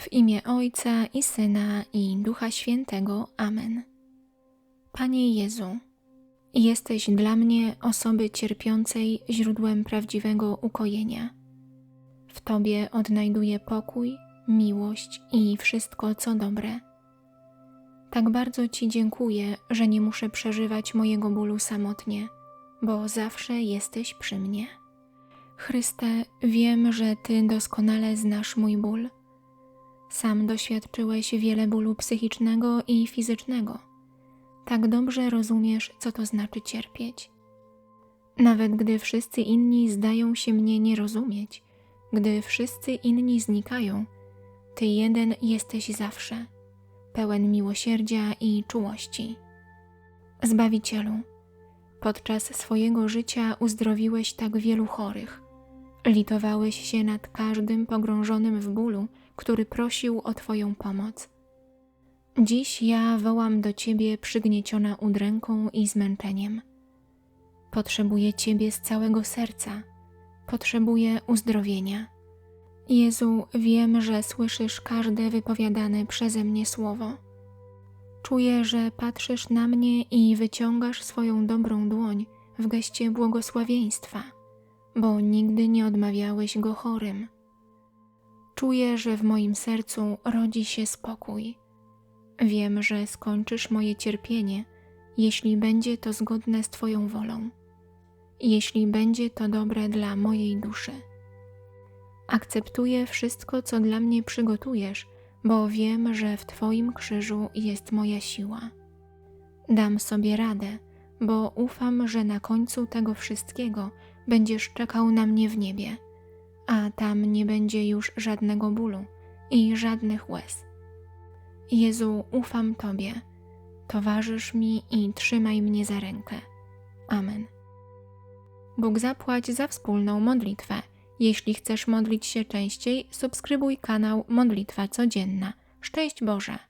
W imię Ojca i Syna i Ducha Świętego. Amen. Panie Jezu, jesteś dla mnie osoby cierpiącej źródłem prawdziwego ukojenia. W Tobie odnajduję pokój, miłość i wszystko, co dobre. Tak bardzo Ci dziękuję, że nie muszę przeżywać mojego bólu samotnie, bo zawsze jesteś przy mnie. Chryste, wiem, że Ty doskonale znasz mój ból. Sam doświadczyłeś wiele bólu psychicznego i fizycznego. Tak dobrze rozumiesz, co to znaczy cierpieć. Nawet gdy wszyscy inni zdają się mnie nie rozumieć, gdy wszyscy inni znikają, Ty jeden jesteś zawsze, pełen miłosierdzia i czułości. Zbawicielu, podczas swojego życia uzdrowiłeś tak wielu chorych. Litowałeś się nad każdym pogrążonym w bólu, który prosił o Twoją pomoc. Dziś ja wołam do Ciebie przygnieciona udręką i zmęczeniem. Potrzebuję Ciebie z całego serca. Potrzebuję uzdrowienia. Jezu, wiem, że słyszysz każde wypowiadane przeze mnie słowo. Czuję, że patrzysz na mnie i wyciągasz swoją dobrą dłoń w geście błogosławieństwa, bo nigdy nie odmawiałeś go chorym. Czuję, że w moim sercu rodzi się spokój. Wiem, że skończysz moje cierpienie, jeśli będzie to zgodne z Twoją wolą, jeśli będzie to dobre dla mojej duszy. Akceptuję wszystko, co dla mnie przygotujesz, bo wiem, że w Twoim krzyżu jest moja siła. Dam sobie radę, bo ufam, że na końcu tego wszystkiego będziesz czekał na mnie w niebie, a tam nie będzie już żadnego bólu i żadnych łez. Jezu, ufam Tobie, towarzysz mi i trzymaj mnie za rękę. Amen. Bóg zapłać za wspólną modlitwę. Jeśli chcesz modlić się częściej, subskrybuj kanał Modlitwa Codzienna. Szczęść Boże!